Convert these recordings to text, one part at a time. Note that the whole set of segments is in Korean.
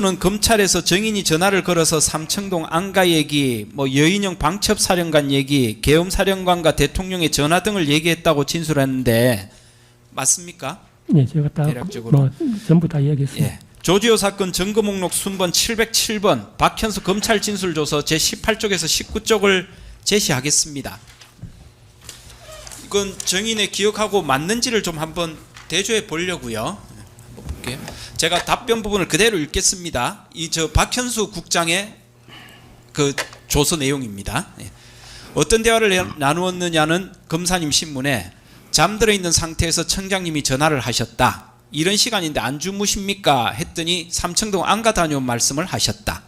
는 검찰에서 정인이 전화를 걸어서 삼청동 안가 얘기, 뭐 여인영 방첩 사령관 얘기, 계엄 사령관과 대통령의 전화 등을 얘기했다고 진술했는데 맞습니까? 예, 제가 다 대략적으로. 뭐 전부 다 이야기했습니다. 예. 조지호 사건 증거 목록 순번 707번 박현수 검찰 진술 조서 제 18쪽에서 19쪽을 제시하겠습니다. 이건 정인의 기억하고 맞는지를 좀 한번 대조해 보려고요. 한번 볼게요. 제가 답변 부분을 그대로 읽겠습니다. 이 저 박현수 국장의 그 조서 내용입니다. 예. 어떤 대화를 내- 나누었느냐는 검사님 신문에 잠들어 있는 상태에서 청장님이 전화를 하셨다. 이런 시간인데 안 주무십니까? 했더니 삼청동 안가 다녀온 말씀을 하셨다.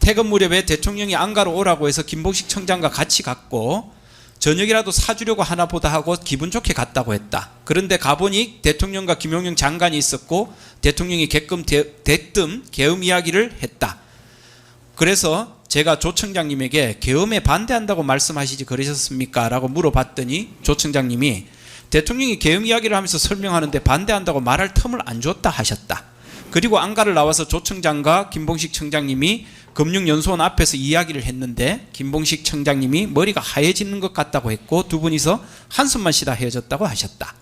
퇴근 무렵에 대통령이 안가로 오라고 해서 김봉식 청장과 같이 갔고 저녁이라도 사주려고 하나 보다 하고 기분 좋게 갔다고 했다. 그런데 가보니 대통령과 김용영 장관이 있었고 대통령이 개끔 대, 대뜸 계엄 이야기를 했다. 그래서 제가 조 청장님에게 계엄에 반대한다고 말씀하시지 그러셨습니까? 라고 물어봤더니 조 청장님이 대통령이 계엄 이야기를 하면서 설명하는데 반대한다고 말할 틈을 안 줬다 하셨다. 그리고 안가를 나와서 조 청장과 김봉식 청장님이 금융연수원 앞에서 이야기를 했는데 김봉식 청장님이 머리가 하얘지는 것 같다고 했고 두 분이서 한숨만 쉬다 헤어졌다고 하셨다.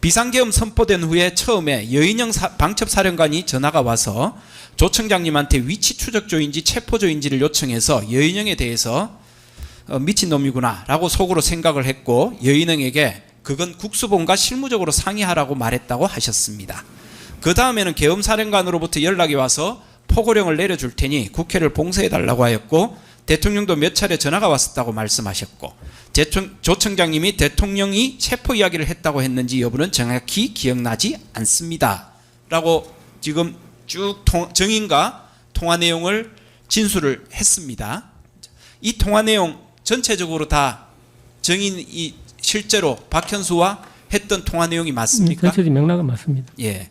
비상계엄 선포된 후에 처음에 여인영 사- 방첩사령관이 전화가 와서 조 청장님한테 위치 추적조인지 체포조인지를 요청해서 여인영에 대해서 어, 미친놈이구나 라고 속으로 생각을 했고 여인영에게 그건 국수본과 실무적으로 상의하라고 말했다고 하셨습니다. 그 다음에는 계엄사령관으로부터 연락이 와서 포고령을 내려줄 테니 국회를 봉쇄해 달라고 하였고 대통령도 몇 차례 전화가 왔었다고 말씀하셨고 대통- 조 청장님이 대통령이 체포 이야기를 했다고 했는지 여부는 정확히 기억나지 않습니다. 라고 지금 쭉 통- 정인과 통화 내용을 진술을 했습니다. 이 통화 내용 전체적으로 다 정인이 실제로 박현수와 했던 통화 내용이 음, 맞습니까? 전체적인 맥락은 맞습니다. 예.